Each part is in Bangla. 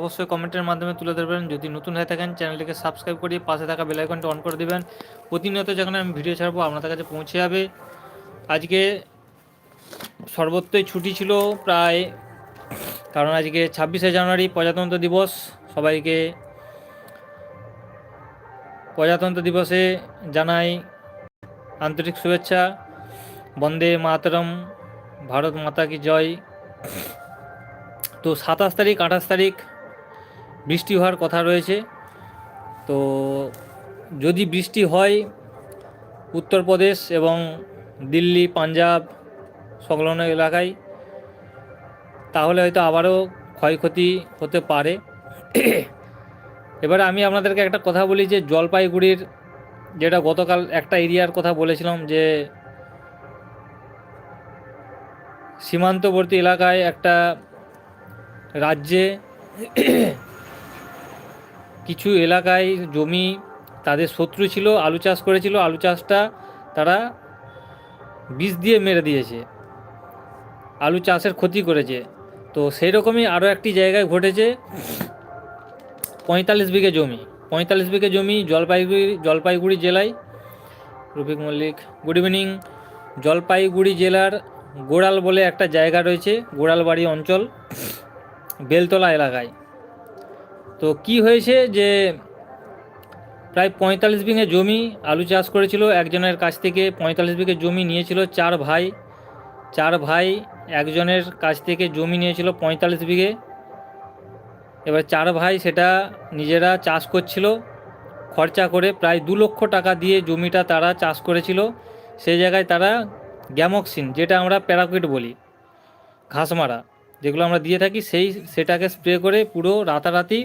অবশ্যই কমেন্টের মাধ্যমে তুলে ধরবেন। যদি নতুন হয়ে থাকেন, চ্যানেলটিকে সাবস্ক্রাইব করিয়ে পাশে থাকা বেল আইকনটি অন করে দেবেন। প্রতিনিয়ত যখন আমি ভিডিও ছাড়বো, আপনাদের কাছে পৌঁছে যাবে। আজকে সর্বত্রই ছুটি ছিল প্রায়, কারণ আজকে ছাব্বিশে জানুয়ারি প্রজাতন্ত্র দিবস। সবাইকে প্রজাতন্ত্র দিবসে জানাই আন্তরিক শুভেচ্ছা। বন্দে মাতরম, ভারত মাতা কি জয়। তো সাতাশ তারিখ, আঠাশ তারিখ বৃষ্টি হওয়ার কথা রয়েছে। তো যদি বৃষ্টি হয়, উত্তরপ্রদেশ এবং দিল্লি, পাঞ্জাব সংলগ্ন এলাকায়, তাহলে হয়তো আবারও ক্ষয়ক্ষতি হতে পারে। এবারে আমি আপনাদেরকে একটা কথা বলি যে, জলপাইগুড়ির যেটা গতকাল একটা এরিয়ার কথা বলেছিলাম যে, সীমান্তবর্তী এলাকায় একটা রাজ্যে কিছু এলাকায় জমি তাদের শত্রু ছিল, আলু চাষ করেছিল, আলু চাষটা তারা বিষ দিয়ে মেরে দিয়েছে, আলু চাষের ক্ষতি করেছে। তো সেই রকমই আরও একটি জায়গায় ঘটেছে পঁয়তাল্লিশ বিঘে জমি। পঁয়তাল্লিশ বিঘে জমি জলপাইগুড়ি জলপাইগুড়ি জেলায়। রফিক মল্লিক গুড ইভিনিং জলপাইগুড়ি জেলার গোড়াল বলে একটা জায়গা রয়েছে, গোড়ালবাড়ি অঞ্চল, বেলতলা এলাকায়। তো কি হয়েছে যে প্রায় পঁয়তাল্লিশ বিঘে জমি আলু চাষ করেছিল, একজনের কাছ থেকে পঁয়তাল্লিশ বিঘে জমি নিয়েছিল চার ভাই। চার ভাই একজনের কাছ থেকে জমি নিয়েছিল পঁয়তাল্লিশ বিঘে। এবার চার ভাই সেটা নিজেরা চাষ করছিল, খরচা করে প্রায় দু লক্ষ টাকা দিয়ে জমিটা তারা চাষ করেছিল। সেই জায়গায় তারা গ্যামক্সিন, যেটা আমরা প্যারাকুইট বলি, ঘাস মারা, যেগুলো আমরা দিয়ে থাকি, সেই সেটাকে স্প্রে করে পুরো রাতারাতি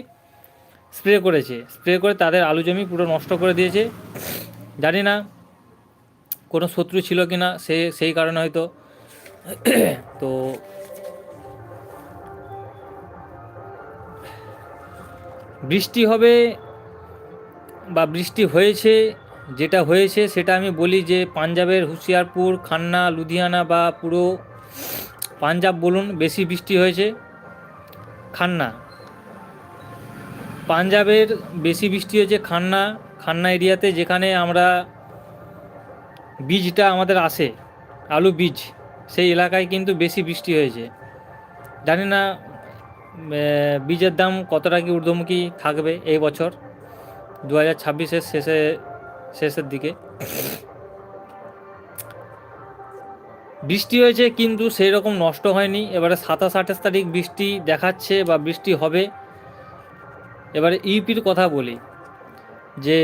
স্প্রে করেছে। স্প্রে করে তাদের আলু জমি পুরো নষ্ট করে দিয়েছে। জানি না কোনো শত্রু ছিল কি না সে, সেই কারণে হয়তো। তো বৃষ্টি হবে বা বৃষ্টি হয়েছে, যেটা হয়েছে সেটা আমি বলি যে পাঞ্জাবের হুশিয়ারপুর, খান্না, লুধিয়ানা বা পুরো পাঞ্জাব বলুন বেশি বৃষ্টি হয়েছে। খান্না। পাঞ্জাবের বেশি বৃষ্টি হয়েছে খান্না খান্না এরিয়াতে যেখানে আমরা বীজটা আমাদের আসে, আলু বীজ, সেই এলাকায় কিন্তু বেশি বৃষ্টি হয়েছে। জানি না বীজের দাম কতটা কি ঊর্ধ্বমুখী থাকবে এই বছর দু হাজার ছাব্বিশের শেষে, শেষের দিকে। বৃষ্টি হয়েছে কিন্তু সেই রকম নষ্ট হয়নি, এবারে সাতাশ আঠাশ তারিখ বৃষ্টি দেখাচ্ছে বা বৃষ্টি হবে। এবারে ইউপির কথা বলি, যে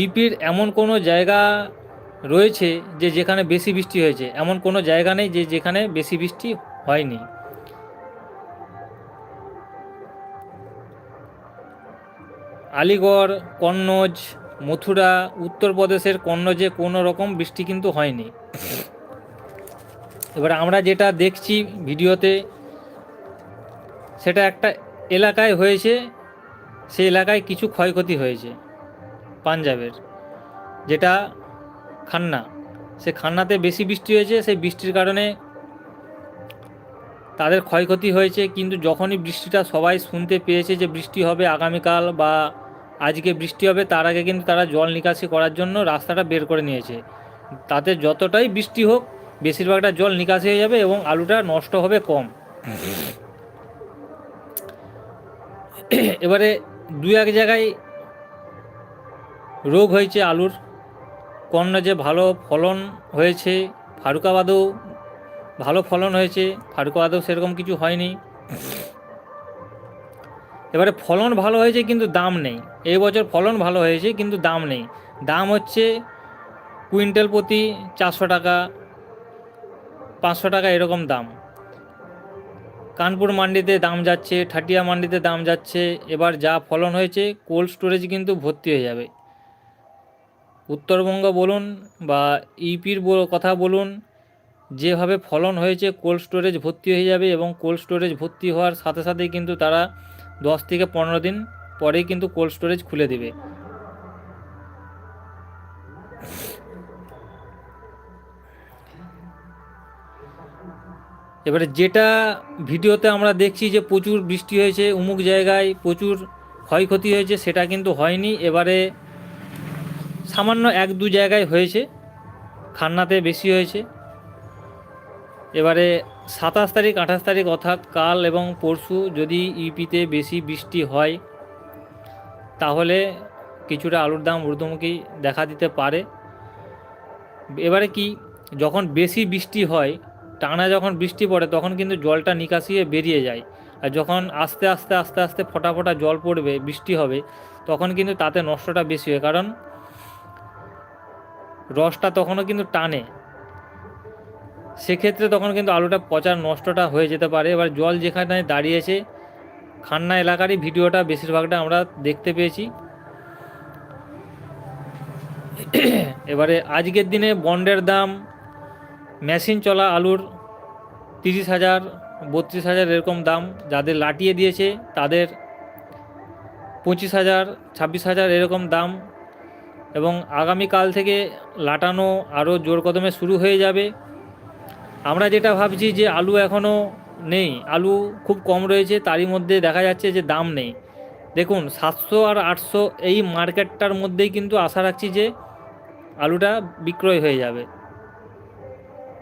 ইউপির এমন কোনো জায়গা রয়েছে যে যেখানে বেশি বৃষ্টি হয়েছে, এমন কোনো জায়গা নেই যে যেখানে বেশি বৃষ্টি হয়নি। আলিগড়, কন্নজ, মথুরা উত্তরপ্রদেশের কন্নজে কোনো রকম বৃষ্টি কিন্তু হয়নি। এবার আমরা যেটা দেখছি ভিডিওতে সেটা একটা এলাকায় হয়েছে সেই এলাকায় কিছু ক্ষয়ক্ষতি হয়েছে পাঞ্জাবের, যেটা খান্না। সে খান্নাতে বেশি বৃষ্টি হয়েছে, সেই বৃষ্টির কারণে তাদের ক্ষয়ক্ষতি হয়েছে, কিন্তু যখনই বৃষ্টিটা সবাই শুনতে পেয়েছে যে বৃষ্টি হবে আগামীকাল বা আজকে বৃষ্টি হবে, তার আগে কিন্তু তারা জল নিকাশি করার জন্য রাস্তাটা বের করে নিয়েছে। তাতে যতটাই বৃষ্টি হোক, বেশিরভাগটা জল নিকাশি হয়ে যাবে এবং আলুটা নষ্ট হবে কম। এবারে দু এক জায়গায় রোগ হয়েছে আলুর। কর্ণ যে ভালো ফলন হয়েছে, ফারুকাবাদেও ভালো ফলন হয়েছে, ফারুকাবাদেও সেরকম কিছু হয়নি। এবারে ফলন ভালো হয়েছে কিন্তু দাম নেই। এই বছর ফলন ভালো হয়েছে কিন্তু দাম নেই। দাম হচ্ছে কুইন্টাল প্রতি চারশো টাকা, পাঁচশো টাকা এরকম দাম। কানপুর মান্ডিতে দাম যাচ্ছে, ঠাটিয়া মান্ডিতে দাম যাচ্ছে, এবার যা ফলন হয়েছে, কোল্ড স্টোরেজ কিন্তু ভর্তি হয়ে যাবে। উত্তরবঙ্গ বলুন বা ইপির কথা বলুন, যেভাবে ফলন হয়েছে, কোল্ড স্টোরেজ ভর্তি হয়ে যাবে এবং কোল্ড স্টোরেজ ভর্তি হওয়ার সাথে সাথেই কিন্তু তারা দশ থেকে পনেরো দিন পরেই কিন্তু কোল্ড স্টোরেজ খুলে দেবে। এবারে যেটা ভিডিওতে আমরা দেখছি যে প্রচুর বৃষ্টি হয়েছে অমুক জায়গায় প্রচুর ক্ষয়ক্ষতি হয়েছে, সেটা কিন্তু হয়নি। এবারে সামান্য এক দু জায়গায় হয়েছে, খান্নাতে বেশি হয়েছে। এবারে সাতাশ তারিখ, আঠাশ তারিখ অর্থাৎ কাল এবং পরশু যদি ইউপিতে বেশি বৃষ্টি হয়, তাহলে কিছুটা আলুর দাম ঊর্ধ্বমুখী দেখা দিতে পারে। এবারে কি, যখন বেশি বৃষ্টি হয় টানা যখন বৃষ্টি পড়ে, তখন কিন্তু জলটা নিকাশিয়ে বেরিয়ে যায়। আর যখন আস্তে আস্তে আস্তে আস্তে ফোটা ফোটা জল পড়বে, বৃষ্টি হবে, তখন কিন্তু তাতে নষ্টটা বেশি হয়। কারণ রসটা তখনও কিন্তু টানে। সেক্ষেত্রে তখন কিন্তু আলুটা পচার নষ্টটা হয়ে যেতে পারে। এবার জল যেখানে দাঁড়িয়েছে, খান্না এলাকারই ভিডিওটা বেশিরভাগটা আমরা দেখতে পেয়েছি। এবারে আজকের দিনে বন্ডের দাম, মেশিন চলা আলুর তিরিশ হাজার, বত্রিশ হাজার এরকম দাম যাদের লাটিয়ে দিয়েছে তাদের পঁচিশ হাজার, ছাব্বিশ হাজার এরকম দাম এবং আগামীকাল থেকে লাটানো আরও জোর কদমে শুরু হয়ে যাবে। আমরা যেটা ভাবছি যে আলু এখনও নেই, আলু খুব কম রয়েছে, তারই মধ্যে দেখা যাচ্ছে যে দাম নেই। দেখুন, সাতশো আর আটশো এই মার্কেটটার মধ্যেই কিন্তু আশা রাখছি যে আলুটা বিক্রয় হয়ে যাবে।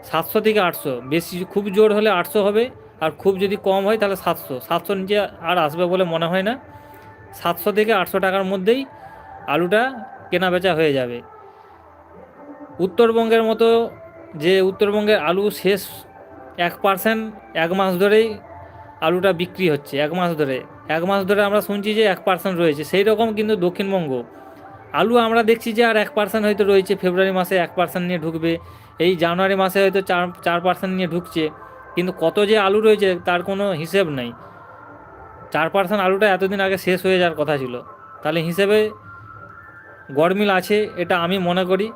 সাতশো থেকে আটশো। বেশি খুব জোর হলে আটশো হবে, আর খুব যদি কম হয় তাহলে সাতশো। সাতশো নিচে আর আসবে বলে মনে হয় না। সাতশো থেকে আটশো টাকার মধ্যেই আলুটা কেনা বেচা হয়ে যাবে। উত্তরবঙ্গের মতো যে উত্তরবঙ্গের আলু শেষ এক পার্সেন্ট এক মাস ধরেই আলুটা বিক্রি হচ্ছে, এক মাস ধরে। এক মাস ধরে আমরা শুনছি যে এক পার্সেন্ট রয়েছে। সেই রকম কিন্তু দক্ষিণবঙ্গ। আলু আমরা দেখছি যে আর এক পার্সেন্ট হয়তো রয়েছে, ফেব্রুয়ারি মাসে এক পার্সেন্ট নিয়ে ঢুকবে। এই জানুয়ারি মাসে হয়তো চার চার পার্সেন্ট নিয়ে ঢুকছে, কিন্তু কত যে আলু রয়েছে তার কোনো হিসেব নেই। চার পার্সেন্ট আলুটা এতদিন আগে শেষ হয়ে যাওয়ার কথা ছিল। তাহলে হিসেবে গরমিল আছে, এটা আমি মনে করি।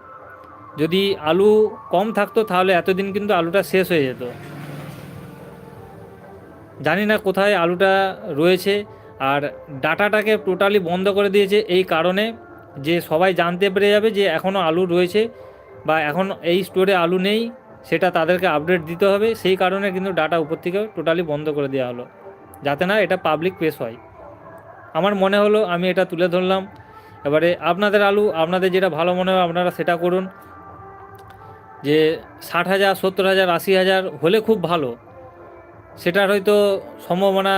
যদি আলু কম থাকতো তাহলে এতদিন কিন্তু আলুটা শেষ হয়ে যেত। জানি না কোথায় আলুটা রয়েছে, আর ডাটাটাকে টোটালি বন্ধ করে দিয়েছে এই কারণে যে সবাই জানতে পেরে যাবে যে এখনও আলু রয়েছে। বা এখন এই স্টোরে আলু নেই, সেটা তাদেরকে আপডেট দিতে হবে, সেই কারণে কিন্তু ডাটা উপর থেকে টোটালি বন্ধ করে দেওয়া হলো। যাতে না এটা পাবলিক প্লেস হয়। আমার মনে হলো আমি এটা তুলে ধরলাম। এবারে আপনাদের আলু, আপনাদের যেটা ভালো মনে হয় আপনারা সেটা করুন। যে ষাট হাজার, সত্তর হাজার, আশি হাজার হলে খুব ভালো। সেটার হয়তো সম্ভাবনা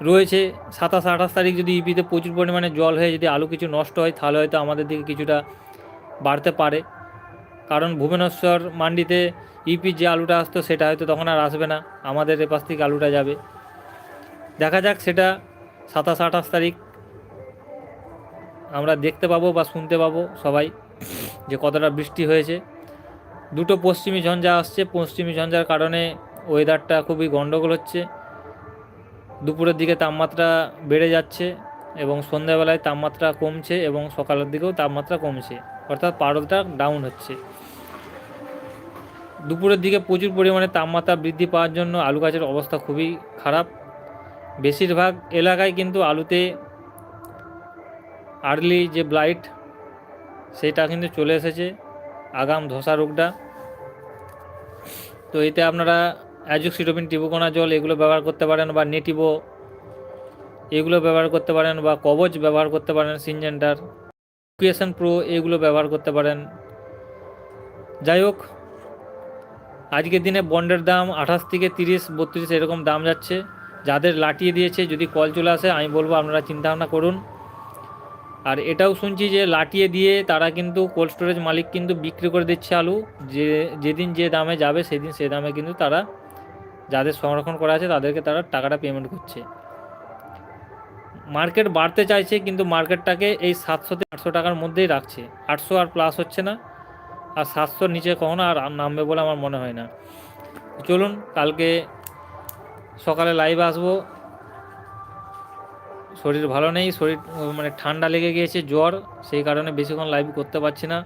রয়েছে। সাতাশ, আঠাশ তারিখ যদি ইপিতে প্রচুর পরিমাণে জল হয়ে যদি আলু কিছু নষ্ট হয়, তাহলে হয়তো আমাদের দিকে কিছুটা বাড়তে পারে। কারণ ভুবনেশ্বর মান্ডিতে ইপির যে আলুটা আসতো সেটা হয়তো তখন আর আসবে না। আমাদের এপাশ থেকে আলুটা যাবে। দেখা যাক সেটা সাতাশ আঠাশ তারিখ আমরা দেখতে পাবো বা শুনতে পাবো সবাই যে কতটা বৃষ্টি হয়েছে। দুটো পশ্চিমী ঝঞ্ঝা আসছে। পশ্চিমী ঝঞ্ঝার কারণে ওয়েদারটা খুবই গণ্ডগোল হচ্ছে। দুপুরের দিকে তাপমাত্রা বেড়ে যাচ্ছে এবং সন্ধ্যাবেলায় তাপমাত্রা কমছে এবং সকালের দিকেও তাপমাত্রা কমছে। অর্থাৎ পারদটা ডাউন হচ্ছে। দুপুরের দিকে প্রচুর পরিমাণে তাপমাত্রা বৃদ্ধি পাওয়ার জন্য আলু গাছের অবস্থা খুবই খারাপ। বেশিরভাগ এলাকায় কিন্তু আলুতে আর্লি যে ব্লাইট সেটা কিন্তু চলে এসেছে, আগাম ধসা রোগটা। তো এতে আপনারা অ্যাজুক্সিটোপিন টিবুকোনা জল এগুলো ব্যবহার করতে পারেন বা নেটিভো এগুলো ব্যবহার করতে পারেন বা কবচ ব্যবহার করতে পারেন সিনজেন্টার ক্রিয়েশন প্রো এগুলো ব্যবহার করতে পারেন। যাই হোক আজকের দিনে বন্ডের দাম আঠাশ থেকে তিরিশ, বত্রিশ এরকম দাম যাচ্ছে। যাদের লাটিয়ে দিয়েছে, যদি কল চলে আসে, আমি বলব আপনারা চিন্তা ভাবনা করুন। আর এটাও শুনছি যে লাটিয়ে দিয়ে তারা কিন্তু কোল্ড স্টোরেজ মালিক কিন্তু বিক্রি করে দিচ্ছে আলু। যে, যেদিন যে দামে যাবে, সেদিন সে দামে কিন্তু তারা যাদের সংরক্ষণ করা আছে, তাদেরকে তারা টাকাটা পেমেন্ট করছে। মার্কেট বাড়তে চাইছে, কিন্তু মার্কেটটাকে এই সাতশো থেকে আটশো টাকার মধ্যেই রাখছে। আটশো আর প্লাস হচ্ছে না, আর সাতশোর নিচে কখনো আর নামবে বলে আমার মনে হয় না। চলুন, কালকে সকালে লাইভ আসব। শরীর ভালো নেই, শরীর মানে ঠান্ডা লেগে গিয়েছে, জ্বর, সেই কারণে বেশিক্ষণ লাইভ করতে পারছি না।